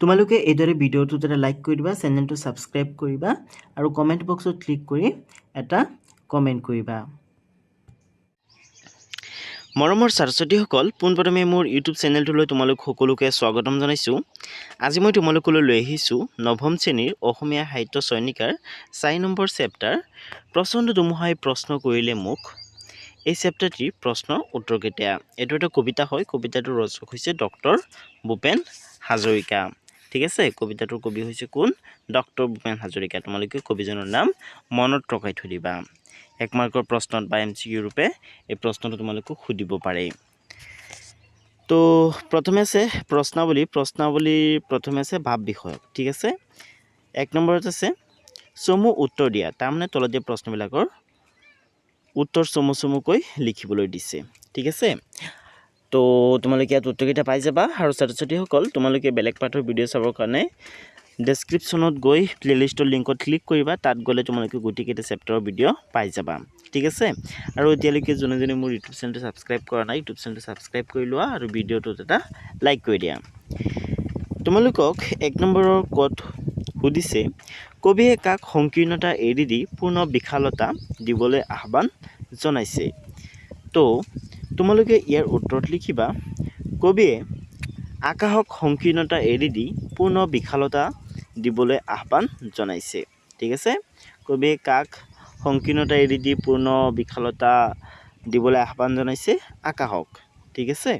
তোমালোকে এইদৰে ভিডিঅ'টো এটা লাইক কৰি দিবা চেনেলটো ছাবস্ক্ৰাইব কৰিবা আৰু কমেণ্ট বক্সত ক্লিক কৰি এটা কমেণ্ট কৰিবা। মৰমৰ ছাত্ৰ-ছাত্ৰীসকল পোনপ্ৰথমে মোৰ ইউটিউব চেনেলটোলৈ তোমালোক সকলোকে স্বাগতম জনাইছোঁ। আজি মই তোমালোকলৈ লৈ আহিছোঁ নৱম শ্ৰেণীৰ অসমীয়া সাহিত্য চয়নিকাৰ চাৰি নম্বৰ চেপ্টাৰ প্ৰচণ্ড ধুমুহাই প্ৰশ্ন কৰিলে মোক। এই চেপ্টাৰটিৰ প্ৰশ্ন উত্তৰকেইটা এইটো এটা কবিতা হয় কবিতাটোৰ ৰচক হৈছে ডক্টৰ ভূপেন হাজৰিকা। ঠিক আছে? কবিতাটোৰ কবি হৈছে কোন? ডক্টৰ ভূপেন হাজৰিকা। তোমালোকে কবিজনৰ নাম মনত ৰখাই থৈ দিবা। এক মাৰ্কৰ প্ৰশ্নত বা এম চি ইউ ৰূপে এই প্ৰশ্নটো তোমালোকক সুধিব পাৰে। তো, প্ৰথমে আছে প্ৰশ্নাৱলী। প্ৰশ্নাৱলীৰ প্ৰথমে আছে ভাৱ বিষয়ক, ঠিক আছে? এক নম্বৰত আছে, চমু উত্তৰ দিয়া। তাৰমানে তলত দিয়া প্ৰশ্নবিলাকৰ উত্তৰ চমু চমুকৈ লিখিবলৈ দিছে, ঠিক আছে? তো তোমালোকে ইয়াত উত্তৰকেইটা পাই যাবা আৰু ছাত্ৰ ছাত্ৰীসকল তোমালোকে বেলেগ পাঠৰ ভিডিঅ' চাবৰ কাৰণে ডেছক্ৰিপশ্যনত গৈ প্লে'লিষ্টৰ লিংকত ক্লিক কৰিবা, তাত গ'লে তোমালোকে গোটেইকেইটা চেপ্টাৰৰ ভিডিঅ' পাই যাবা। ঠিক আছে? আৰু এতিয়ালৈকে যোনে যোনে মোৰ ইউটিউব চেনেলটো ছাবস্ক্ৰাইব কৰা নাই ইউটিউব চেনেলটো ছাবস্ক্ৰাইব কৰি লোৱা আৰু ভিডিঅ'টোত এটা লাইক কৰি দিয়া। তোমালোকক এক নম্বৰৰ ক'ত সুধিছে, কবিয়ে কাক সংকীৰ্ণতা এৰি দি পূৰ্ণ বিশালতা দিবলৈ আহ্বান জনাইছে? তো তোমালোকে ইয়াৰ উত্তৰত লিখিবা, কবিয়ে আকাশক সংকীৰ্ণতা এৰি দি পূৰ্ণ বিশালতা দিবলৈ আহ্বান জনাইছে। ঠিক আছে? কবিয়ে কাক সংকীৰ্ণতা এৰি দি পূৰ্ণ বিশালতা দিবলৈ আহ্বান জনাইছে? আকাশক। ঠিক আছে?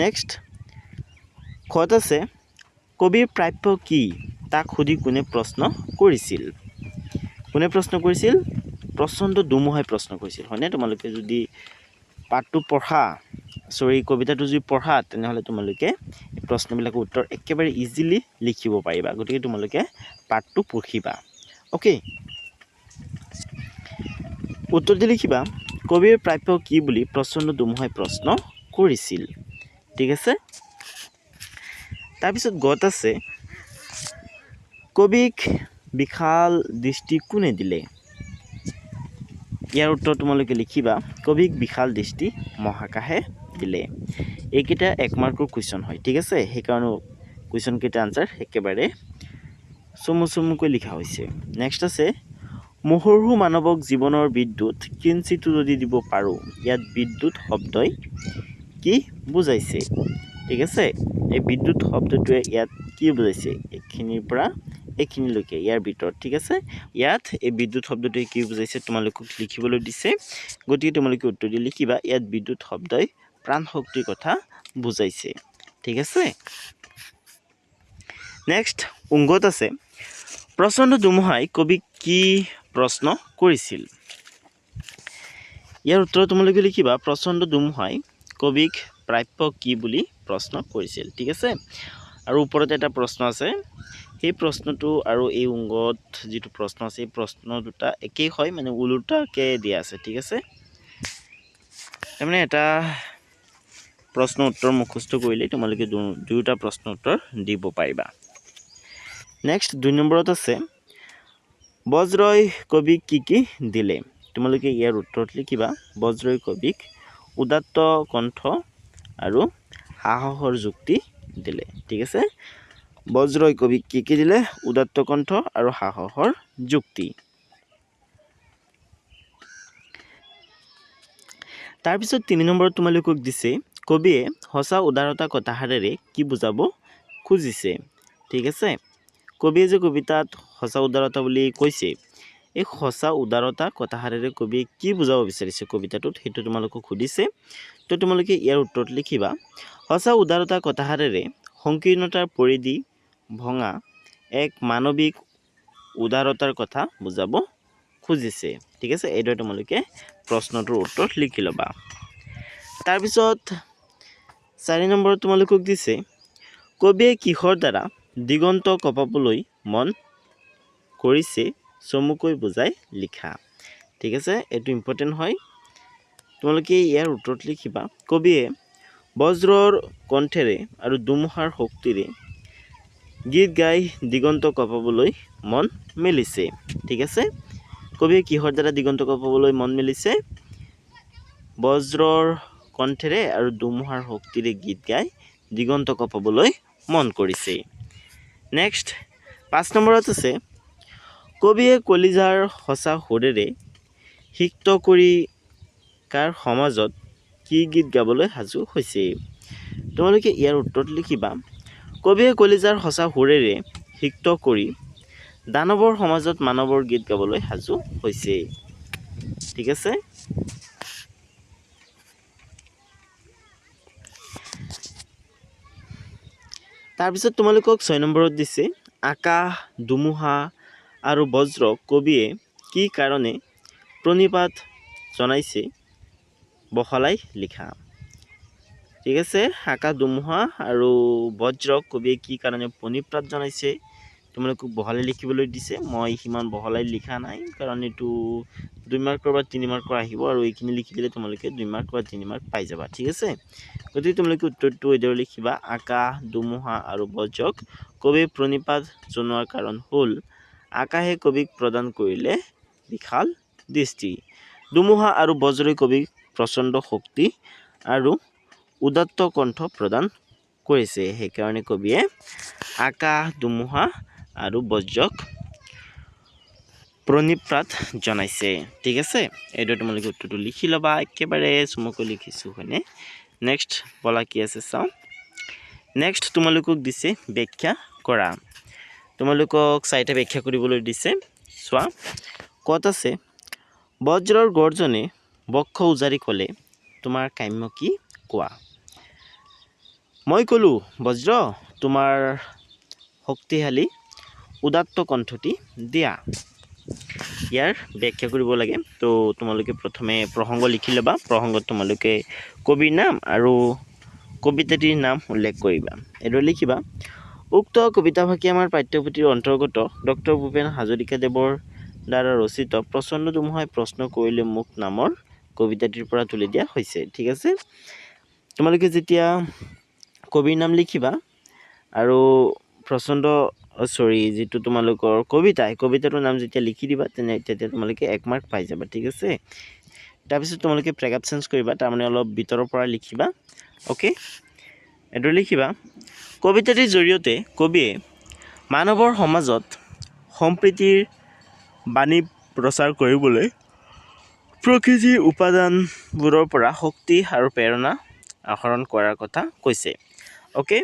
নেক্সট খত আছে, কবিৰ প্ৰাপ্য কি? তাক সুধি কোনে প্ৰশ্ন কৰিছিল? কোনে প্ৰশ্ন কৰিছিল? প্ৰচণ্ড দুমুহাই প্ৰশ্ন কৰিছিল, হয়নে? তোমালোকে যদি পাঠটো পঢ়া, চৰি, কবিতাটো যদি পঢ়া, তেনেহ'লে তোমালোকে এই প্ৰশ্নবিলাকৰ উত্তৰ একেবাৰে ইজিলি লিখিব পাৰিবা। গতিকে তোমালোকে পাঠটো পঢ়িবা। অ'কে উত্তৰটো লিখিবা, কবিৰ প্ৰাপ্য কি বুলি প্ৰচণ্ড দুমুহাই প্ৰশ্ন কৰিছিল। ঠিক আছে? তাৰপিছত গত আছে, কবিক বিশাল দৃষ্টি কোনে দিলে? ইয়াৰ উত্তৰ তোমালোকে লিখিবা কবিক বিশাল দৃষ্টি মহাকাশে দিলে। এইকেইটা এক মাৰ্কৰ কুৱেশ্যন হয় ঠিক আছে? সেইকাৰণে কুৱেশ্যনকেইটা আনচাৰ একেবাৰে চমু চমুকৈ লিখা হৈছে। নেক্সট আছে মুহুৰ্মুহু মানৱক জীৱনৰ বিদ্যুৎ কিঞ্চিতো যদি দিব পাৰোঁ ইয়াত বিদ্যুৎ শব্দই কি বুজাইছে? ঠিক আছে? এই বিদ্যুৎ শব্দটোৱে ইয়াত কি বুজাইছে? এইখিনিৰ পৰা এইখিনিলৈকে ইয়াৰ ভিতৰত, ঠিক আছে? ইয়াত এই বিদ্যুৎ শব্দটোৱে কি বুজাইছে তোমালোকক লিখিবলৈ দিছে। গতিকে তোমালোকে উত্তৰ দি লিখিবা, ইয়াত বিদ্যুৎ শব্দই প্ৰাণ শক্তিৰ কথা বুজাইছে। ঠিক আছে? নেক্সট উংগত আছে। প্ৰচণ্ড ধুমুহাই কবিক কি প্ৰশ্ন কৰিছিল? ইয়াৰ উত্তৰ তোমালোকে লিখিবা, প্ৰচণ্ড ধুমুহাই কবিক প্ৰাপ্য কি বুলি প্ৰশ্ন কৰিছিল, ঠিক আছে? আৰু ওপৰত এটা প্ৰশ্ন আছে সেই প্ৰশ্নটো আৰু এই অংগত যিটো প্ৰশ্ন আছে, এই প্ৰশ্ন দুটা একেই হয় মানে ওলোটাকৈ দিয়া আছে, ঠিক আছে? তাৰমানে এটা প্ৰশ্ন উত্তৰ মুখস্থ কৰিলেই তোমালোকে দুয়োটা প্ৰশ্ন উত্তৰ দিব পাৰিবা। নেক্সট দুই নম্বৰত আছে, বজ্ৰই কবিক কি কি দিলে? তোমালোকে ইয়াৰ উত্তৰত লিখিবা, বজ্ৰই কবিক উদাত্ত কণ্ঠ আৰু সাহসৰ যুক্তি দিলে, ঠিক আছে? বজ্ৰই কবিক কি কি দিলে? উদাত্ত কণ্ঠ আৰু সাহসৰ যুক্তি। তাৰপিছত তিনি নম্বৰত তোমালোকক দিছে কবিয়ে সঁচা উদাৰতা কথাষাৰেৰে কি বুজাব খুজিছে। ঠিক আছে? কবিয়ে যে কবিতাত সঁচা উদাৰতা বুলি কৈছে এই সঁচা উদাৰতা কথাষাৰেৰে কবিয়ে কি বুজাব বিচাৰিছে কবিতাটোত সেইটো তোমালোকক সুধিছে। তো তোমালোকে ইয়াৰ উত্তৰত লিখিবা সঁচা উদাৰতা কথাষাৰেৰে সংকীৰ্ণতাৰ পৰিধি ভঙা এক মানৱিক উদাৰতাৰ কথা বুজাব খুজিছে। ঠিক আছে এইদৰে তোমালোকে প্ৰশ্নটোৰ উত্তৰ লিখি ল'বা। তাৰপিছত চাৰি নম্বৰত তোমালোকক দিছে কবিয়ে কিহৰ দ্বাৰা দিগন্ত কঁপাবলৈ মন কৰিছে চমুকৈ বুজাই লিখা। ঠিক আছে এইটো ইম্পৰ্টেণ্ট হয়। তোমালোকে ইয়াৰ উত্তৰত লিখিবা কবিয়ে বজ্ৰৰ কণ্ঠেৰে আৰু ধুমুহাৰ শক্তিৰে গীত গাই দিগন্ত কঁপাবলৈ মন মেলিছে। ঠিক আছে? কবিয়ে কিহৰ দ্বাৰা দিগন্ত কঁপাবলৈ মন মেলিছে? বজ্ৰৰ কণ্ঠেৰে আৰু ধুমুহাৰ শক্তিৰে গীত গাই দিগন্তক পাবলৈ মন কৰিছে। নেক্সট পাঁচ নম্বৰত আছে কবিয়ে কলিজাৰ সঁচা সুৰেৰে সিক্ত কৰি কাৰ সমাজত কি গীত গাবলৈ সাজু হৈছে? তোমালোকে ইয়াৰ উত্তৰত লিখিবা। কবিয়ে কলিজাৰ সঁচা সুৰেৰে সিক্ত কৰি দানৱৰ সমাজত মানৱৰ গীত গাবলৈ সাজু হৈছে। ঠিক আছে? তাৰপিছত তোমালোকক ছয় নম্বৰত দিছে আকাশ ধুমুহা আৰু বজ্ৰ কবিয়ে কি কাৰণে প্ৰণিপাত জনাইছে বহলাই লিখা। ঠিক আছে? আকাশ ধুমুহা আৰু বজ্ৰ কবিয়ে কি কাৰণে প্ৰণিপাত জনাইছে, তোমালোকক বহলাই লিখিবলৈ দিছে। মই সিমান বহলাই লিখা নাই, কাৰণ এইটো দুই মাৰ্কৰ বা তিনি মাৰ্কৰ আহিব আৰু এইখিনি লিখি দিলে তোমালোকে দুই মাৰ্ক বা তিনি মাৰ্ক পাই যাবা, ঠিক আছে? গতিকে তোমালোকে উত্তৰটো এইদৰে লিখিবা আকাশ ধুমুহা আৰু বজ্ৰক কবিয়ে প্ৰণিপাত জনোৱাৰ কাৰণ হ'ল, আকাশে কবিক প্ৰদান কৰিলে বিশাল দৃষ্টি। ধুমুহা আৰু বজ্ৰই কবিক প্ৰচণ্ড শক্তি আৰু উদাত্ত কণ্ঠ প্ৰদান কৰিছে। সেইকাৰণে কবিয়ে আকাশ ধুমুহা আৰু বজ্ৰক প্ৰণিপাত জনাইছে। ঠিক আছে? এইদৰে তোমালোকে উত্তৰটো লিখি ল'বা। একেবাৰে চমুকৈ লিখিছোঁ, হয়নে? নেক্সট বলা কি আছে চাওঁ। নেক্সট তোমালোকক দিছে ব্যাখ্যা কৰা। তোমালোকক চাৰিটা ব্যাখ্যা কৰিবলৈ দিছে। চোৱা, ক'ত আছে? বজ্ৰৰ গৰ্জনে বক্ষ উজাৰি ক'লে, তোমাৰ কাম্য কি কোৱা? মই ক'লোঁ বজ্ৰ তোমাৰ শক্তিশালী উদাত্ত কণ্ঠটি দিয়া। ইয়াৰ ব্যাখ্যা কৰিব লাগে। তো তোমালোকে প্ৰথমে প্ৰসংগ লিখি ল'বা। প্ৰসংগত তোমালোকে কবিৰ নাম আৰু কবিতাটিৰ নাম উল্লেখ কৰিবা। এইদৰে লিখিবা উক্ত কবিতাভাষী আমাৰ পাঠ্যপুথিৰ অন্তৰ্গত ডক্টৰ ভূপেন হাজৰিকাদেৱৰ দ্বাৰা ৰচিত প্ৰচণ্ড ধুমুহাই প্ৰশ্ন কৰিলে মোক নামৰ কবিতাটিৰ পৰা তুলি দিয়া হৈছে। ঠিক আছে? তোমালোকে যেতিয়া কবিৰ নাম লিখিবা আৰু প্ৰচণ্ড চৰি যিটো তোমালোকৰ কবিতা সেই কবিতাটোৰ নাম যেতিয়া লিখি দিবা তেনে তেতিয়া তোমালোকে এক মাৰ্ক পাই যাবা ঠিক আছে? তাৰপিছত তোমালোকে প্ৰেগাপ চেঞ্জ কৰিবা তাৰমানে অলপ ভিতৰৰ পৰা লিখিবা অ'কে এইদৰে লিখিবা কবিতাটিৰ জৰিয়তে কবিয়ে মানৱৰ সমাজত সম্প্ৰীতিৰ বাণী প্ৰচাৰ কৰিবলৈ প্ৰকৃতিৰ উপাদানবোৰৰ পৰা শক্তি আৰু প্ৰেৰণা আহৰণ কৰাৰ কথা কৈছে। অ'কে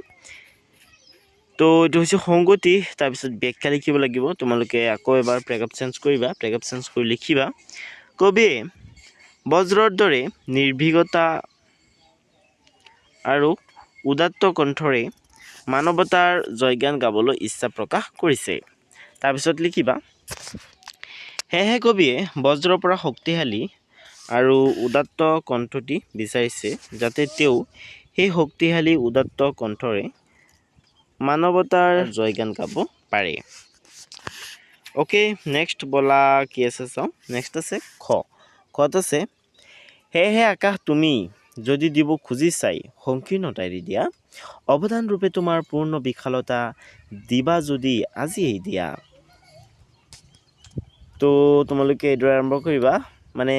তো এইটো হৈছে সংগতি তাৰপিছত ব্যাখ্যা লিখিব লাগিব। তোমালোকে আকৌ এবাৰ প্ৰেগাপ চেঞ্জ কৰিবা প্ৰেগাপ চেঞ্জ কৰি লিখিবা। কবিয়ে বজ্ৰৰ দৰে নিৰ্ভীকতা আৰু উদাত্ত কণ্ঠৰে মানৱতাৰ জয়গান গাবলৈ ইচ্ছা প্ৰকাশ কৰিছে। তাৰপিছত লিখিবা সেয়েহে কবিয়ে বজ্ৰৰ পৰা শক্তিশালী আৰু উদাত্ত কণ্ঠটি বিচাৰিছে যাতে তেওঁ সেই শক্তিশালী উদাত্ত কণ্ঠৰে মানৱতাৰ জয়গান গাব পাৰে। অ'কে নেক্সট বলা কি আছে চাওঁ। নেক্সট আছে খ। খত আছে সেয়েহে আকাশ তুমি যদি দিব খুজিছাই সংকীৰ্ণতা এৰি দিয়া। অৱদান ৰূপে তোমাৰ পূৰ্ণ বিশালতা দিবা যদি আজিয়েই দিয়া। তো তোমালোকে এইদৰে আৰম্ভ কৰিবা। মানে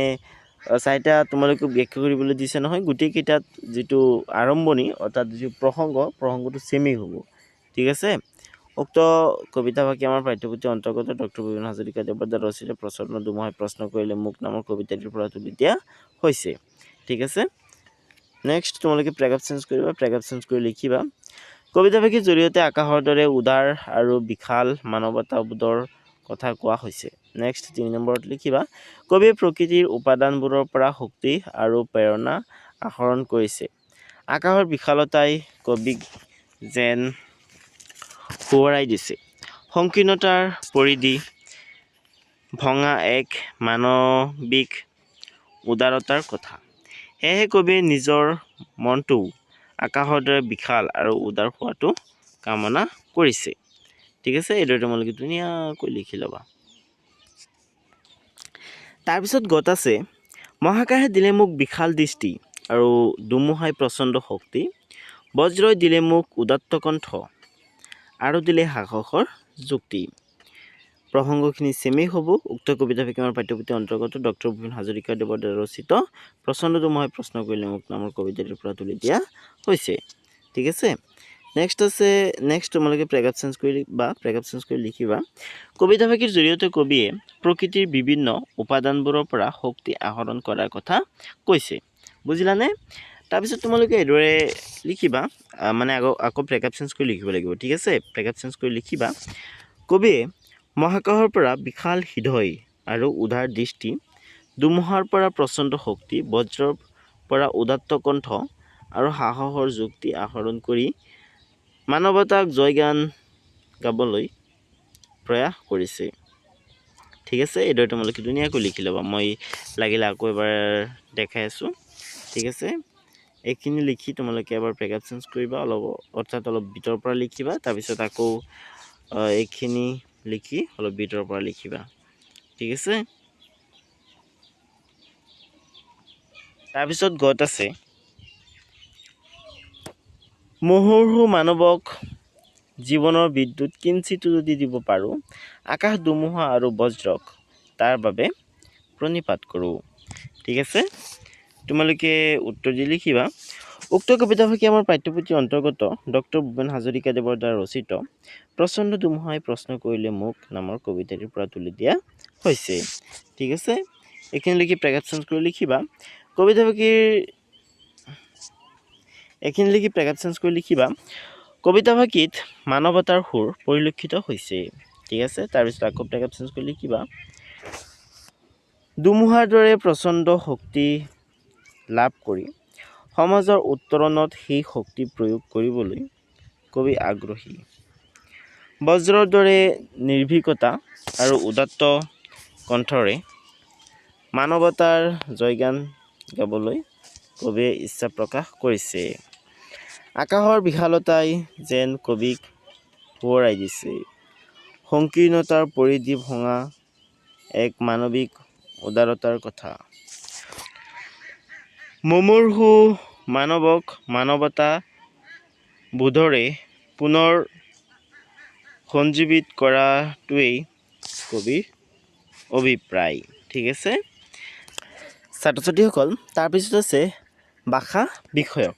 চাৰিটা তোমালোকক ব্যাখ্যা কৰিবলৈ দিছে নহয়। গোটেইকেইটাত যিটো আৰম্ভণি অৰ্থাৎ যিটো প্ৰসংগ প্ৰসংগটো ছেমেই হ'ব। ঠিক আছে? উক্ত কবিতাভাষী আমাৰ পাঠ্যপুথিৰ অন্তৰ্গত ডক্টৰ ভূপেন হাজৰিকাদেৱৰ দ্বাৰা ৰচিত প্ৰচন্ন দুমহাই প্ৰশ্ন কৰিলে মোক নামৰ কবিতাটিৰ পৰা তুলি দিয়া হৈছে। ঠিক আছে? নেক্সট তোমালোকে প্ৰেগাপ চেঞ্জ কৰিবা। প্ৰেগাপ চেঞ্জ কৰি লিখিবা। কবিতাভাষীৰ জৰিয়তে আকাশৰ দৰে উদাৰ আৰু বিশাল মানৱতাবোধৰ কথা কোৱা হৈছে। নেক্সট তিনি নম্বৰত লিখিবা কবিয়ে প্ৰকৃতিৰ উপাদানবোৰৰ পৰা শক্তি আৰু প্ৰেৰণা আহৰণ কৰিছে। আকাশৰ বিশালতাই কবিক যেন সোঁৱৰাই দিছে। সংকীৰ্ণতাৰ পৰিধি ভঙা এক মানৱিক উদাৰতাৰ কথা। সেয়েহে কবিয়ে নিজৰ মনটো আকাশৰ দৰে বিশাল আৰু উদাৰ হোৱাটো কামনা কৰিছে। ঠিক আছে এইদৰে তোমালোকে ধুনীয়াকৈ লিখি ল'বা। তাৰপিছত গত আছে, মহাকাশে দিলে মোক বিশাল দৃষ্টি আৰু ধুমুহাই প্ৰচণ্ড শক্তি। বজ্ৰই দিলে মোক উদাত্ত কণ্ঠ আৰু দিলে সাহসৰ যুক্তি। প্ৰসংগখিনি ছেমেই হ'ব। উক্ত কবিতা বিজ্ঞানৰ পাঠ্যপুথিৰ অন্তৰ্গত ডক্টৰ ভূপেন হাজৰিকাদেৱৰ দ্বাৰা ৰচিত প্ৰচণ্ড ধুমুহাই প্ৰশ্ন কৰিলে মোক নামৰ কবিতাটিৰ পৰা তুলি দিয়া হৈছে। ঠিক আছে? নেক্সট আছে নেক্সট তোমালোকে প্ৰেগাপ চেঞ্জ কৰি বা প্ৰেগাপ চেঞ্জ কৰি লিখিবা। কবিতা ভাষীৰ জৰিয়তে কবিয়ে প্ৰকৃতিৰ বিভিন্ন উপাদানবোৰৰ পৰা শক্তি আহৰণ কৰাৰ কথা কৈছে। বুজিলানে? তাৰপিছত তোমালোকে এইদৰে লিখিবা মানে আকৌ আকৌ প্ৰেগাপ চেঞ্জ কৰি লিখিব লাগিব, ঠিক আছে? প্ৰেগাপ চেঞ্জ কৰি লিখিবা। কবিয়ে মহাকাশৰ পৰা বিশাল হৃদয় আৰু উদাৰ দৃষ্টি ধুমুহাৰ পৰা প্ৰচণ্ড শক্তি, বজ্ৰৰ পৰা উদাত্ত কণ্ঠ আৰু সাহসৰ যুক্তি আহৰণ কৰি মানৱতাক জয়গান গাবলৈ প্ৰয়াস কৰিছে। ঠিক আছে এইদৰে তোমালোকে ধুনীয়াকৈ লিখি ল'বা। মই লাগিলে আকৌ এবাৰ দেখাই আছোঁ। ঠিক আছে এইখিনি লিখি তোমালোকে এবাৰ প্ৰেগাপ চেঞ্জ কৰিবা অলপ অৰ্থাৎ অলপ ভিতৰৰ পৰা লিখিবা তাৰপিছত আকৌ এইখিনি লিখি অলপ ভিতৰৰ পৰা লিখিবা। ঠিক আছে? তাৰপিছত গত আছে। মুহুৰ্মুহু মানৱক জীৱনৰ বিদ্যুৎ কিঞ্চিতো যদি দিব পাৰোঁ, আকাশ ধুমুহা আৰু বজ্ৰক তাৰ বাবে প্ৰণিপাত কৰোঁ। ঠিক আছে? তোমালোকে উত্তৰ দি লিখিবা। উক্ত কবিতাফাঁকি আমাৰ পাঠ্যপুথিৰ অন্তৰ্গত ডক্টৰ ভূপেন হাজৰিকাদেৱৰ দ্বাৰা ৰচিত প্ৰচণ্ড ধুমুহাই প্ৰশ্ন কৰিলে মোক নামৰ কবিতাটিৰ পৰা তুলি দিয়া হৈছে। ঠিক আছে? এইখিনি লিখি প্ৰেগাপ চেঞ্জ কৰি লিখিবা। কবিতাফাঁকিৰ এইখিনি লিখি প্ৰেগাপ চেঞ্জ কৰি লিখিবা। কবিতাফাঁকিত মানৱতাৰ সুৰ পৰিলক্ষিত হৈছে। ঠিক আছে তাৰপিছত আকৌ প্ৰেগাপ চেঞ্জ কৰি লিখিবা। ধুমুহাৰ দৰে প্ৰচণ্ড শক্তি লাভ কৰি সমাজৰ উত্তৰণত সেই শক্তি প্ৰয়োগ কৰিবলৈ কবি আগ্ৰহী। বজ্ৰৰ দৰে নিৰ্ভীকতা আৰু উদাত্ত কণ্ঠৰে মানৱতাৰ জয়গান গাবলৈ কবিয়ে ইচ্ছা প্ৰকাশ কৰিছে। আকাশৰ বিশালতাই যেন কবিক সোঁৱৰাই দিছে। সংকীৰ্ণতাৰ পৰিধি ভঙা এক মানৱিক উদাৰতাৰ কথা। মুমূৰ্ষু মানৱক মানৱতা বোধৰে পুনৰ সঞ্জীৱিত কৰাটোৱেই কবিৰ অভিপ্ৰায়। ঠিক আছে? ছাত্ৰ ছাত্ৰীসকল তাৰপিছত আছে ভাষা বিষয়ক।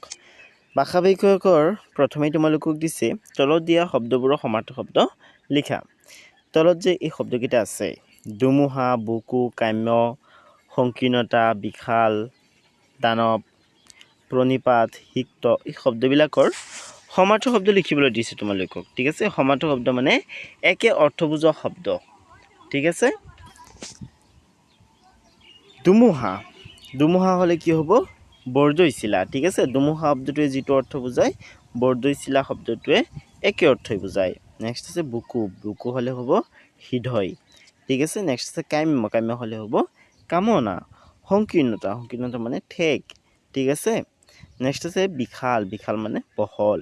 ভাষা বিষয়কৰ প্ৰথমেই তোমালোকক দিছে, তলত দিয়া শব্দবোৰৰ সমাৰ্থ শব্দ লিখা। তলত যে এই শব্দকেইটা আছে ধুমুহা বুকু, কাম্য, সংকীৰ্ণতা, বিশাল, দানৱ, প্ৰণিপাত, সিক্ত, এই শব্দবিলাকৰ সমাৰ্থ শব্দ লিখিবলৈ দিছে তোমালোকক, ঠিক আছে? সমাৰ্থ শব্দ মানে একে অৰ্থ বুজোৱা শব্দ, ঠিক আছে? ধুমুহা ধুমুহা হ'লে কি হ'ব? বৰদৈচিলা ঠিক আছে? ধুমুহা শব্দটোৱে যিটো অৰ্থ বুজায় বৰদৈচিলা শব্দটোৱে একে অৰ্থই বুজায়। নেক্সট আছে বুকু বুকু হ'লে হ'ব হৃদয়, ঠিক আছে? নেক্সট আছে কাম্য কাম্য হ'লে হ'ব কামনা, সংকীৰ্ণতা সংকীৰ্ণতা মানে ঠেক, ঠিক আছে? নেক্সট আছে বিশাল বিশাল মানে বহল।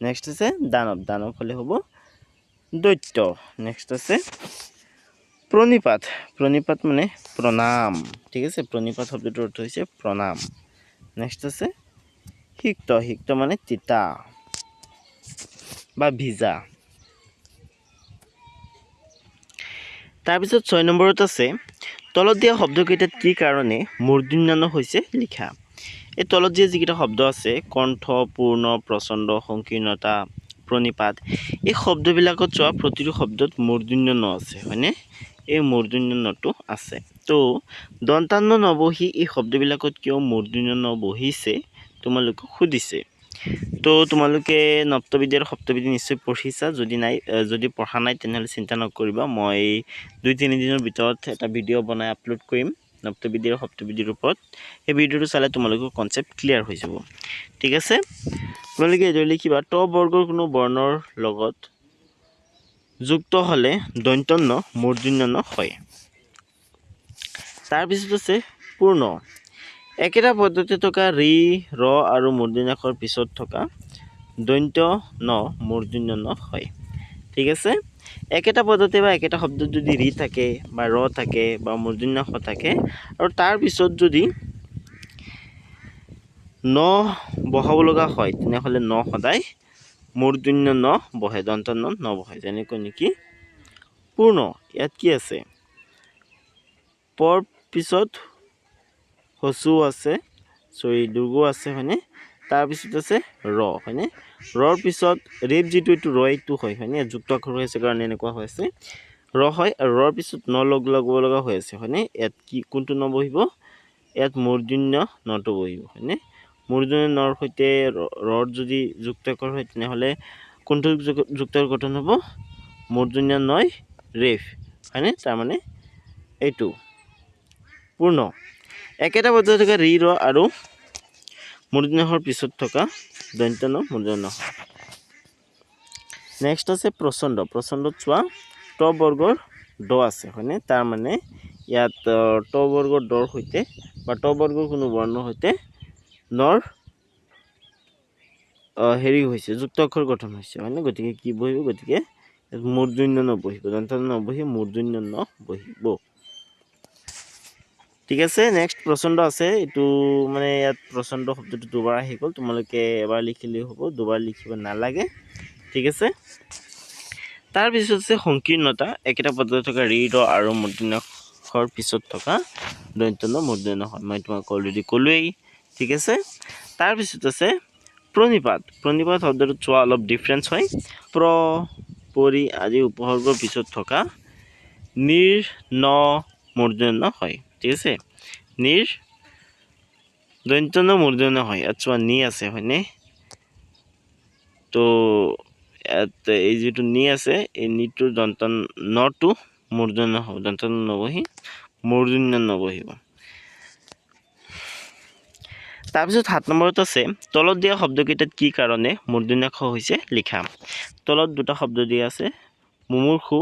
নেক্সট আছে দানৱ দানৱ হ'লে হ'ব দৈত্য। নেক্সট আছে প্ৰণিপাত প্ৰণিপাত মানে প্ৰণাম, ঠিক আছে? প্ৰণিপাত শব্দটোৰ অৰ্থ হৈছে প্ৰণাম। নেক্সট আছে সিক্ত সিক্ত মানে তিতা বা ভিজা। তাৰপিছত ছয় নম্বৰত আছে, তলত দিয়া শব্দকেইটাত কি কাৰণে মূৰ্ধন্য হৈছে লিখা? এই তলত দিয়া যিকেইটা শব্দ আছে, কণ্ঠ, পূৰ্ণ, প্ৰচণ্ড, সংকীৰ্ণতা, প্ৰণিপাত, এই শব্দবিলাকত চোৱা প্ৰতিটো শব্দত মূৰ্ধন্য ন আছে, হয়নে? এই মূৰ্ধন্য নটো আছে। তো দন্তান্ন নবহি এই শব্দবিলাকত কিয় মূৰ্ধন্য ন বহিছে তোমালোকক সুধিছে। তো তোমালোকে নপ্তবিদ্যাৰ সপ্তবিধি নিশ্চয় পঢ়িছা। যদি নাই যদি পঢ়া নাই তেনেহ'লে চিন্তা নকৰিবা। মই দুই তিনিদিনৰ ভিতৰত এটা ভিডিঅ' বনাই আপলোড কৰিম নপ্তবিদ্যাৰ সপ্তবিধিৰ ওপৰত। সেই ভিডিঅ'টো চালে তোমালোকৰ কনচেপ্ট ক্লিয়াৰ হৈ যাব। ঠিক আছে? তোমালোকে এইদৰে লিখিবা ত বৰ্গৰ কোনো বৰ্ণৰ লগত যুক্ত হ'লে দন্ত্যন্ন মূৰ্ধন্য হয়। তাৰপিছত আছে পূৰ্ণ। একেটা পদ্ধতি থকা ৰি ৰ আৰু মূৰ্ধন্যাসৰ পিছত থকা দন্ত্য ন মূৰ্ধন্য ন হয়। ঠিক আছে? একেটা পদ্ধতি বা একেটা শব্দত যদি ৰি থাকে বা ৰ থাকে বা মূৰ্ধন্যাস থাকে, আৰু তাৰ পিছত যদি ন বহাব লগা হয়, তেনেহ'লে ন সদায় মূৰ্ধন্য ন বহে দন্ত ন নবহে। যেনেকৈ নেকি? পূৰ্ণ ইয়াত কি আছে? পৰ পিছত হচু আছে চৰি দুৰ্গ আছে হয়নে? তাৰপিছত আছে ৰ হয়নে? ৰৰ পিছত ৰেপ যিটো এইটো ৰ এইটো হয় হয়নে? যুক্ত আখৰ হৈ আছে কাৰণে এনেকুৱা হৈ আছে। ৰ হয় আৰু ৰৰ পিছত ন লগ লগাব লগা হৈ আছে হয়নে? ইয়াত কি কোনটো ন বহিব? ইয়াত মূৰ্ধন্য নটো বহিব হয়নে? মূৰ্ধন্য নৰ সৈতে ৰ- ৰৰ যদি যুক্ত আখৰ হয় তেনেহ'লে কোনটো যুগ- যুক্ত আখৰ গঠন হ'ব? মূৰ্ধন্য নয় ৰেফ। হয়নে? তাৰমানে এইটো। পূৰ্ণ। একেটা পদ্ধতি থকা ৰি ৰ আৰু মূৰ্ধন্যহৰ পিছত থকা দন্ত্য ন মূৰ্ধন্য ন নেক্সট আছে প্ৰচণ্ড। প্ৰচণ্ডত চোৱা ট বৰ্গৰ দ আছে হয়নে? তাৰমানে ইয়াত ট বৰ্গৰ দৰ সৈতে বা ট বৰ্গৰ কোনো বৰ্ণৰ সৈতে নৰ হেৰি হৈছে, যুক্ত আখৰ গঠন হৈছে, হয়নে? গতিকে কি বহিব? গতিকে মূৰ্ধন্য ন বহিব দন্ত্য ন নবহি মূৰ্ধন্য ন বহিব ঠিক আছে নেক্সট প্ৰচণ্ড আছে। এইটো মানে ইয়াত প্ৰচণ্ড শব্দটো দুবাৰ আহি গ'ল, তোমালোকে এবাৰ লিখিলেই হ'ব, দুবাৰ লিখিব নালাগে। ঠিক আছে? তাৰপিছত আছে সংকীৰ্ণতা, একেটা পদ্ধতি থকা ৰি আৰু মূৰ্ধন্যৰ পিছত থকা দন্ত্য ন মূৰ্ধন্য হয় মই তোমাক অলৰেডি ক'লোৱেই। ঠিক আছে? তাৰপিছত আছে প্ৰণিপাত প্ৰণিপাত শব্দটোত চোৱা অলপ ডিফাৰেঞ্চ হয়। প্ৰ, পৰি আদি উপসৰ্গৰ পিছত থকা নিৰ ন মূৰ্ধন্য হয়। ঠিক আছে? নিৰ দন্ত্য ন মূৰ্ধন্য হয়। ইয়াত চোৱা নি আছে, হয়নে? তো, ইয়াত এই যিটো নি আছে, এই নিটোৰ দন্ত নটো মূৰ্ধন্য হ'ব। দন্ত নবহি, মূৰ্ধন্য নবহিব। তাৰপিছত সাত নম্বৰত আছে তলত দিয়া শব্দকেইটাত কি কাৰণে মূৰ্ধন্যাক্ষ হৈছে লিখা। তলত দুটা শব্দ দিয়া আছে মুমূৰ্ষু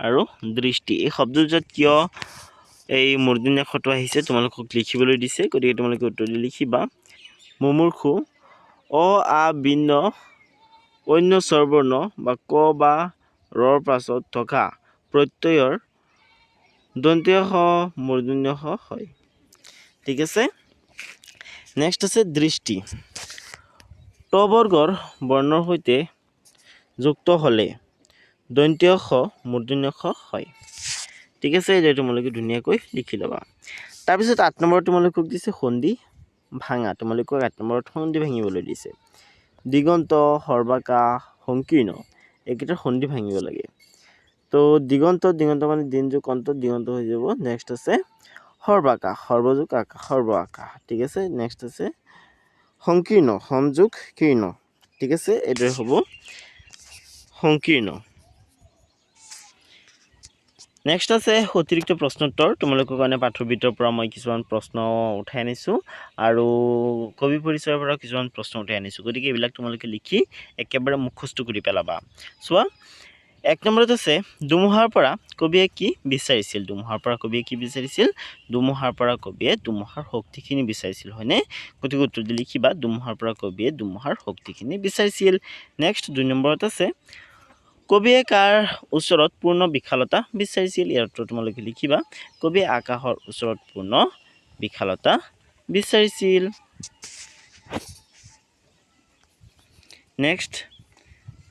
আৰু দৃষ্টি। এই শব্দ দুটাত কিয় এই মূৰ্ধন্যাক্ষটো আহিছে তোমালোকক লিখিবলৈ দিছে গতিকে তোমালোকে উত্তৰ দি লিখিবা। মুমূৰ্ষু অ আ বিন্ন অন্য স্বৰবৰ্ণ বা ক বা ৰৰ পাছত থকা প্ৰত্যয়ৰ দন্তীয় মূৰ্ধন্য হয়। ঠিক আছে? নেক্সট আছে দৃষ্টি। ট বৰ্ণৰ সৈতে যুক্ত হ'লে দন্তীয় স মূৰ্ধন্য স হয়। ঠিক আছে এতিয়া তোমালোকে ধুনীয়াকৈ লিখি ল'বা। তাৰপিছত আঠ নম্বৰত তোমালোকক দিছে সন্ধি ভাঙা। তোমালোকক আঠ নম্বৰত সন্ধি ভাঙিবলৈ দিছে। দিগন্ত সৰ্বাকা সংকীৰ্ণ এইকেইটাৰ সন্ধি ভাঙিব লাগে। তো দিগন্ত দিগন্ত মানে দিন যুগ অন্ত দিগন্ত হৈ যাব। নেক্সট আছে সৰ্বাকাশ সৰ্বযুগ আকাশ সৰ্ব আকাশ ঠিক আছে? নেক্সট আছে সংকীৰ্ণ সংযোগ কীৰ্ণ ঠিক আছে? এইদৰে হ'ব সংকীৰ্ণ নেক্সট আছে অতিৰিক্ত প্ৰশ্নোত্তৰ তোমালোকৰ কাৰণে পাঠৰ ভিতৰৰ পৰা মই কিছুমান প্ৰশ্ন উঠাই আনিছোঁ আৰু কবি পৰিচয়ৰ পৰা কিছুমান প্ৰশ্ন উঠাই আনিছোঁ। গতিকে এইবিলাক তোমালোকে লিখি একেবাৰে মুখস্থ কৰি পেলাবা। চোৱা এক নম্বৰত আছে ধুমুহাৰ পৰা কবিয়ে কি বিচাৰিছিল? ধুমুহাৰ পৰা কবিয়ে কি বিচাৰিছিল? ধুমুহাৰ পৰা কবিয়ে ধুমুহাৰ শক্তিখিনি বিচাৰিছিল, হয়নে? গতিকে উত্তৰ দি লিখিবা ধুমুহাৰ পৰা কবিয়ে ধুমুহাৰ শক্তিখিনি বিচাৰিছিল। নেক্সট দুই নম্বৰত আছে, কবিয়ে কাৰ ওচৰত পূৰ্ণ বিশালতা বিচাৰিছিল? ইয়াৰ উত্তৰ তোমালোকে লিখিবা, কবিয়ে আকাশৰ ওচৰত পূৰ্ণ বিশালতা বিচাৰিছিল। নেক্সট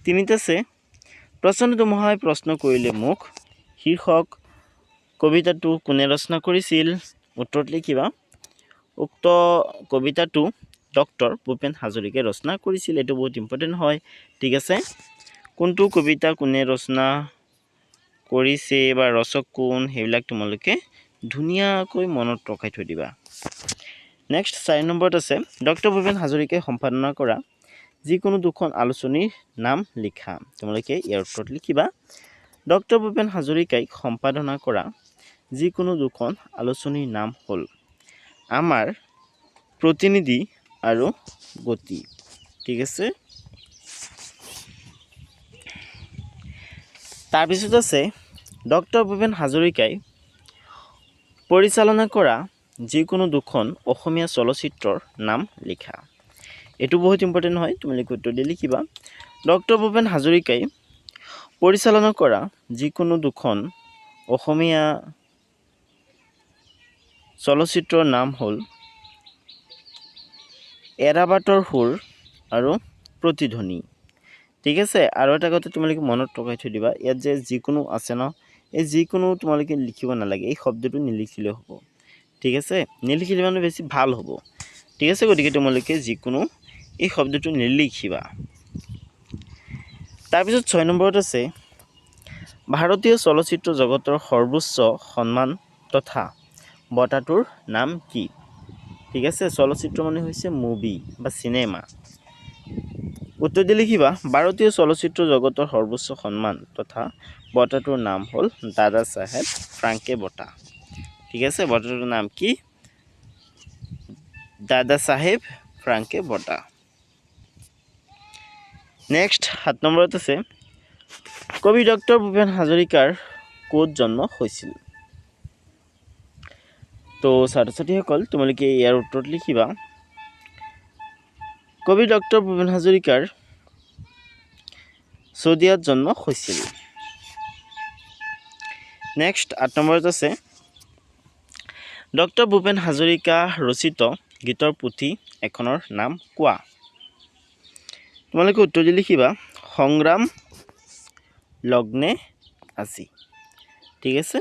তিনিত আছে প্ৰচণ্ড ধুমুহাই প্ৰশ্ন কৰিলে মোক। শীৰ্ষক কবিতাটো কোনে ৰচনা কৰিছিল? উত্তৰত লিখিবা। উক্ত কবিতাটো ডক্টৰ ভূপেন হাজৰিকাই ৰচনা কৰিছিল এইটো বহুত ইম্পৰ্টেণ্ট হয়। ঠিক আছে? কোনটো কবিতা কোনে ৰচনা কৰিছে বা ৰচক কোন সেইবিলাক তোমালোকে ধুনীয়াকৈ মনত ৰখাই থৈ দিবা। নেক্সট চাৰি নম্বৰত আছে ডক্টৰ ভূপেন হাজৰিকাই সম্পাদনা কৰা যিকোনো দুখন আলোচনীৰ নাম লিখা। তোমালোকে ইয়াৰ উত্তৰত লিখিবা। ডক্টৰ ভূপেন হাজৰিকাই সম্পাদনা কৰা যিকোনো দুখন আলোচনীৰ নাম হ'ল আমাৰ প্ৰতিনিধি আৰু গতি। ঠিক আছে? তাৰপিছত আছে ডক্টৰ ভূপেন হাজৰিকাই পৰিচালনা কৰা যিকোনো দুখন অসমীয়া চলচ্চিত্ৰৰ নাম লিখা। এইটো বহুত ইম্পৰ্টেণ্ট হয় তোমালোকে উত্তৰ দি লিখিবা। ডক্টৰ ভূপেন হাজৰিকাই পৰিচালনা কৰা যিকোনো দুখন অসমীয়া চলচ্চিত্ৰৰ নাম হ'ল এৰাবাটৰ সুৰ আৰু প্ৰতিধ্বনি। ঠিক আছে? আৰু এটা কথা তোমালোকে মনত ৰখাই থৈ দিবা ইয়াত যে যিকোনো আছে ন এই যিকোনো তোমালোকে লিখিব নালাগে এই শব্দটো নিলিখিলেও হ'ব। ঠিক আছে? নিলিখিলে মানে বেছি ভাল হ'ব। ঠিক আছে? গতিকে তোমালোকে যিকোনো এই শব্দটো নিলিখিবা। তাৰপিছত ছয় নম্বৰত আছে, ভাৰতীয় চলচ্চিত্ৰ জগতৰ সৰ্বোচ্চ সন্মান তথা বঁটাটোৰ নাম কি? ঠিক আছে, চলচ্চিত্ৰ মানে হৈছে মুভি বা চিনেমা। উত্তৰ দি লিখিবা, ভাৰতীয় চলচ্চিত্ৰ জগতৰ সৰ্বোচ্চ সন্মান তথা বঁটাটোৰ নাম হ'ল দাদা চাহেব ফ্ৰাংকে বঁটা। ঠিক আছে, বঁটাটোৰ নাম কি? দাদা চাহেব ফ্ৰাংকে বঁটা। নেক্সট সাত নম্বৰত আছে কবি ডক্টৰ ভূপেন হাজৰিকাৰ ক'ত জন্ম হৈছিল? তো ছাত্ৰ ছাত্ৰীসকল তোমালোকে ইয়াৰ উত্তৰত লিখিবা, কবি ডক্টৰ ভূপেন হাজৰিকাৰ চৌদিয়াত জন্ম হৈছিল। নেক্সট আঠ নম্বৰত আছে ডক্টৰ ভূপেন হাজৰিকা ৰচিত গীতৰ পুথি এখনৰ নাম কোৱা? তোমালোকে উত্তৰ দি লিখিবা, সংগ্ৰাম, লগ্নে আজি ঠিক আছে?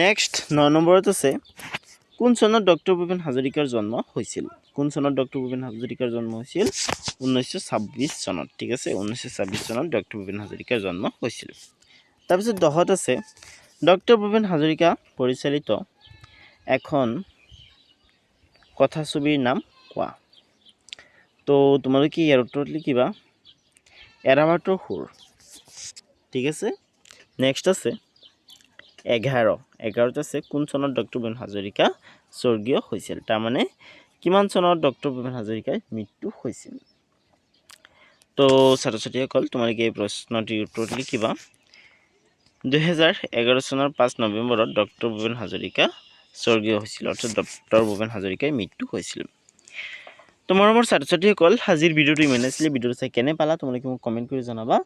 নেক্সট ন নম্বৰত আছে, কোন চনত ডক্টৰ ভূপেন হাজৰিকাৰ জন্ম হৈছিল? কোন চনত ডক্টৰ ভূপেন হাজৰিকাৰ জন্ম হৈছিল? ঊনৈছশ ছাব্বিছ চনত, ঠিক আছে? ঊনৈছশ ছাব্বিছ চনত ডক্টৰ ভূপেন হাজৰিকাৰ জন্ম হৈছিল। তাৰপিছত দহত আছে, ডক্টৰ ভূপেন হাজৰিকা পৰিচালিত এখন কথাছবিৰ নাম কোৱা। তো তোমালোকে ইয়াৰ উত্তৰত লিখিবা এৰাবাটৰ সুৰ। ঠিক আছে? নেক্সট আছে, এঘাৰ। এঘাৰত আছে, কোন চনত ডক্টৰ ভূপেন হাজৰিকা স্বৰ্গীয় হৈছিল? তাৰমানে কিমান চনত ডক্টৰ ভূপেন হাজৰিকাৰ মৃত্যু হৈছিল? তো ছাত্ৰ ছাত্ৰীসকল তোমালোকে এই প্ৰশ্নটিৰ উত্তৰত লিখিবা, দুহেজাৰ এঘাৰ চনৰ পাঁচ নৱেম্বৰত ডক্টৰ ভূপেন হাজৰিকা স্বৰ্গীয় হৈছিল, অৰ্থাৎ ডক্টৰ ভূপেন হাজৰিকাৰ মৃত্যু হৈছিল। তো মৰমৰ ছাত্ৰ ছাত্ৰীসকল আজিৰ ভিডিঅ'টো ইমানে আছিলে চাই কেনে পালা, তোমালোকে মোক কমেণ্ট কৰি জনাবা।